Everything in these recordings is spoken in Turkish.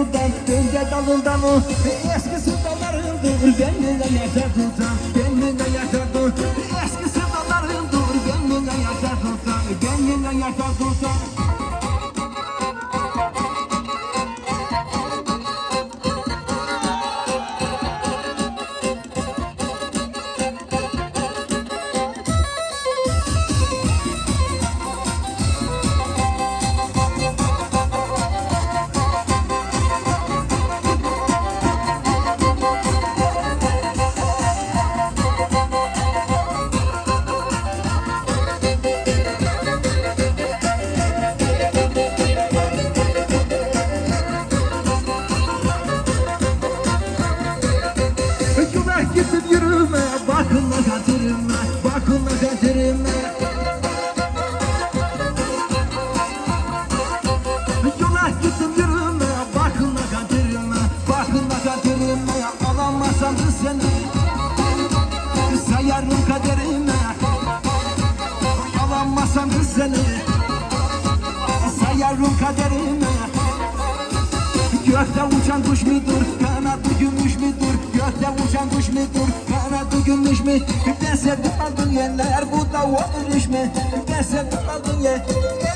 buradan Dönce dalından o eski sevdalarındır Gönlüne yaşar tutan Gönlüne yaşar tutan Eski sevdalarındır Gönlüne yaşar tutan Gönlüne yaşar tutan Kız seni Sayarım kaderime Gökte uçan kuş mudur, kanadı gümüş müdür? Gökte uçan kuş mudur, kanadı gümüş mü? Ben sevdim aldın yerler, bu da olur iş mi? Ben sevdim aldın yer, yerler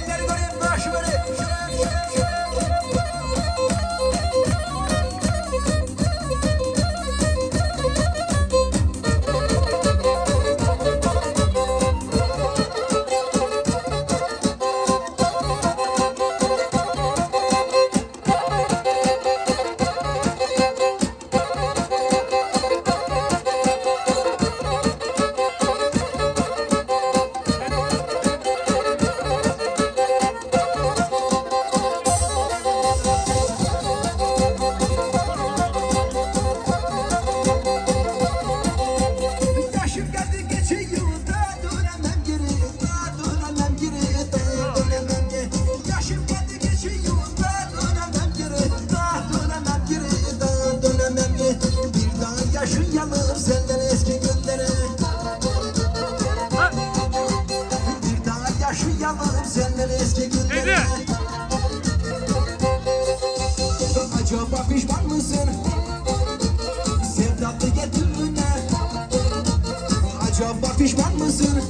pişman mısın?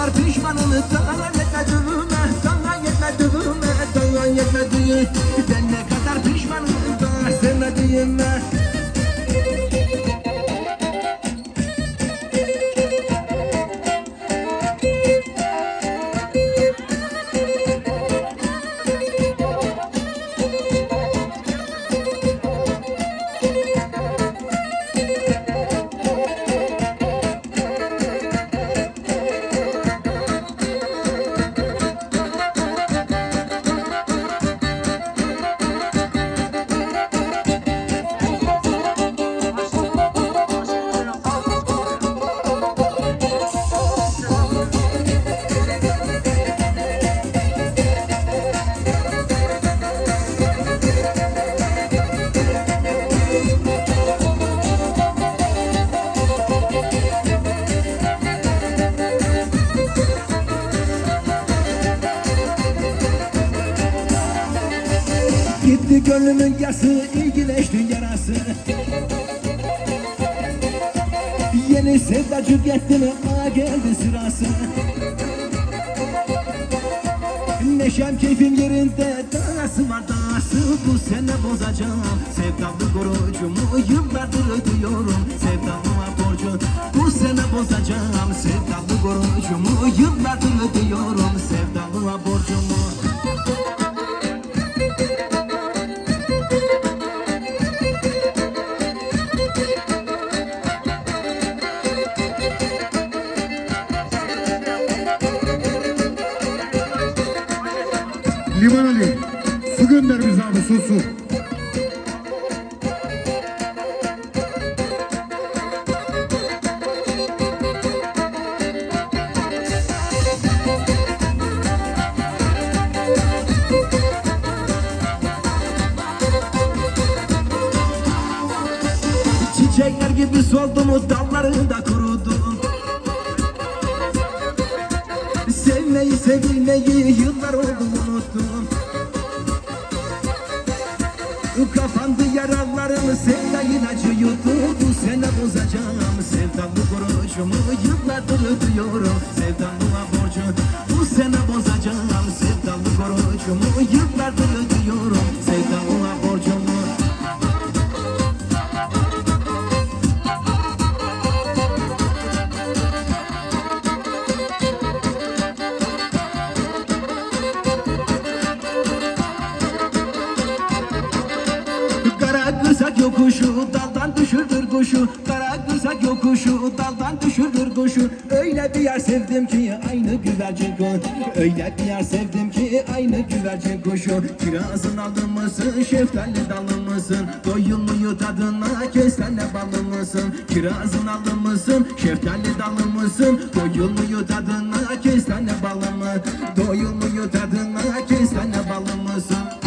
Kadar pişmanım Sana yetmediğime Sana yetmediğime Sana yetmediğime Ben ne kadar pişmanım Sana sevmediğime gönlümün yası, ilgileşti yarası. Yeni sevdacı gitti mi, aa geldi sırası. Neşem keyfim yerinde Dağısı var dağısı bu sene bozacağım. Sevdalı korucumu yıllardır ödüyorum Sevdalıma borcu bu sene bozacağım. Sevdalı korucumu yıllardır ödüyorum Sevdalıma borcumu gönder bize abi su su. Çiçekler gibi soldum dallarında Bu sene bozacağım. Sevdalı borcumu Yıllardır ödüyorum sevdalıma borcu Bu sene bozacağım. Sevdalı borcumu Yıllardır Kızak yokuşu daldan düşürdür kuşu. Kara kızak yokuşu daldan düşürdür kuşu. Öyle bir yer sevdim ki aynı güvercin kuş Öyle bir yer sevdim ki aynı güvercin kuşu. Kirazın aldı mısın şeftali dalı mısın? Doyulmuyor tadına kestane balı mısın? Kirazın aldı mısın şeftali dalı mısın? Doyulmuyor tadına kestane balı mı? Doyulmuyor tadına kestane balı mısın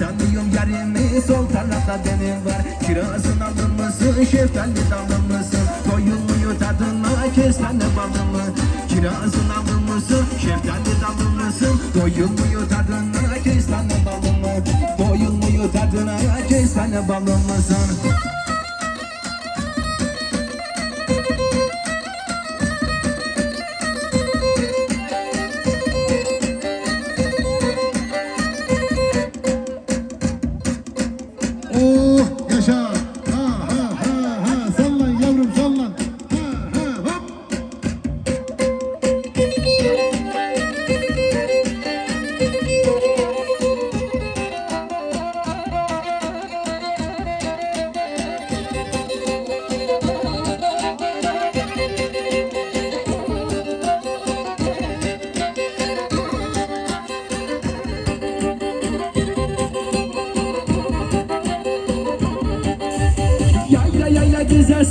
Ben tanıyorum yarimi sol tarafta benim var. Kirazın alın mısın şeftali dalın mısın? Doyulmuyor tadına kestane balı mı? Kirazın alın mısın şeftali dalın mısın? Doyulmuyor tadına kestane balı mı? Doyulmuyor tadına kestane balı mısın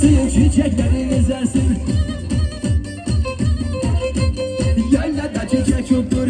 gezersin, çiçekleri gezersin Yaylada çiçek çoktur